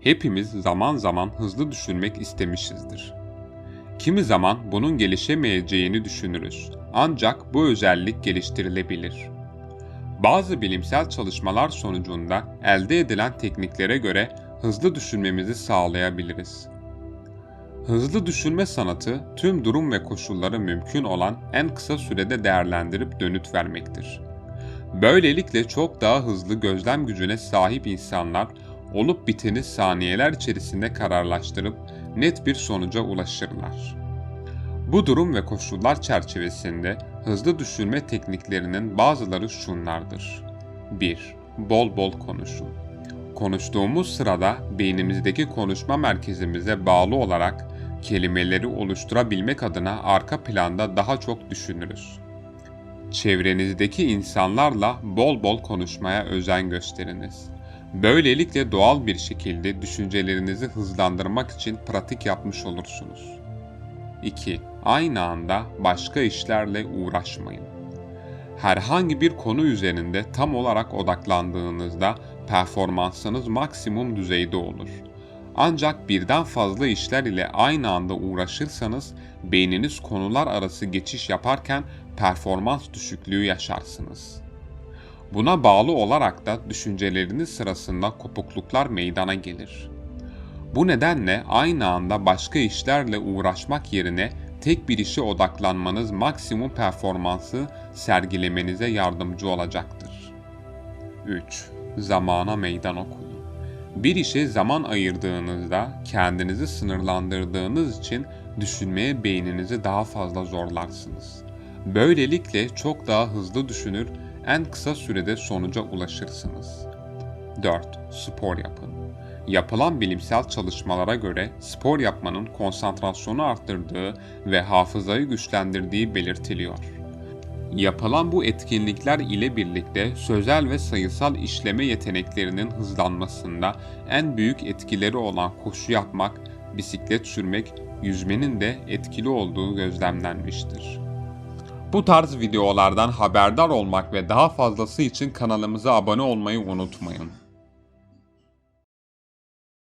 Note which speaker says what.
Speaker 1: Hepimiz zaman zaman hızlı düşünmek istemişizdir. Kimi zaman bunun gelişemeyeceğini düşünürüz. Ancak bu özellik geliştirilebilir. Bazı bilimsel çalışmalar sonucunda elde edilen tekniklere göre hızlı düşünmemizi sağlayabiliriz. Hızlı düşünme sanatı tüm durum ve koşulları mümkün olan en kısa sürede değerlendirip dönüt vermektir. Böylelikle çok daha hızlı gözlem gücüne sahip insanlar olup biteni saniyeler içerisinde kararlaştırıp net bir sonuca ulaşırlar. Bu durum ve koşullar çerçevesinde hızlı düşünme tekniklerinin bazıları şunlardır. 1. Bol bol konuşun. Konuştuğumuz sırada beynimizdeki konuşma merkezimize bağlı olarak kelimeleri oluşturabilmek adına arka planda daha çok düşünürüz. Çevrenizdeki insanlarla bol bol konuşmaya özen gösteriniz. Böylelikle doğal bir şekilde düşüncelerinizi hızlandırmak için pratik yapmış olursunuz. 2. Aynı anda başka işlerle uğraşmayın. Herhangi bir konu üzerinde tam olarak odaklandığınızda performansınız maksimum düzeyde olur. Ancak birden fazla işler ile aynı anda uğraşırsanız beyniniz konular arası geçiş yaparken performans düşüklüğü yaşarsınız. Buna bağlı olarak da düşünceleriniz sırasında kopukluklar meydana gelir. Bu nedenle aynı anda başka işlerle uğraşmak yerine tek bir işe odaklanmanız maksimum performansı sergilemenize yardımcı olacaktır. 3. Zamana meydan okuyun. Bir işe zaman ayırdığınızda kendinizi sınırlandırdığınız için düşünmeye beyninizi daha fazla zorlarsınız. Böylelikle çok daha hızlı düşünür, en kısa sürede sonuca ulaşırsınız. 4. Spor yapın. Yapılan bilimsel çalışmalara göre spor yapmanın konsantrasyonu arttırdığı ve hafızayı güçlendirdiği belirtiliyor. Yapılan bu etkinlikler ile birlikte sözel ve sayısal işleme yeteneklerinin hızlanmasında en büyük etkileri olan koşu yapmak, bisiklet sürmek, yüzmenin de etkili olduğu gözlemlenmiştir. Bu tarz videolardan haberdar olmak ve daha fazlası için kanalımıza abone olmayı unutmayın.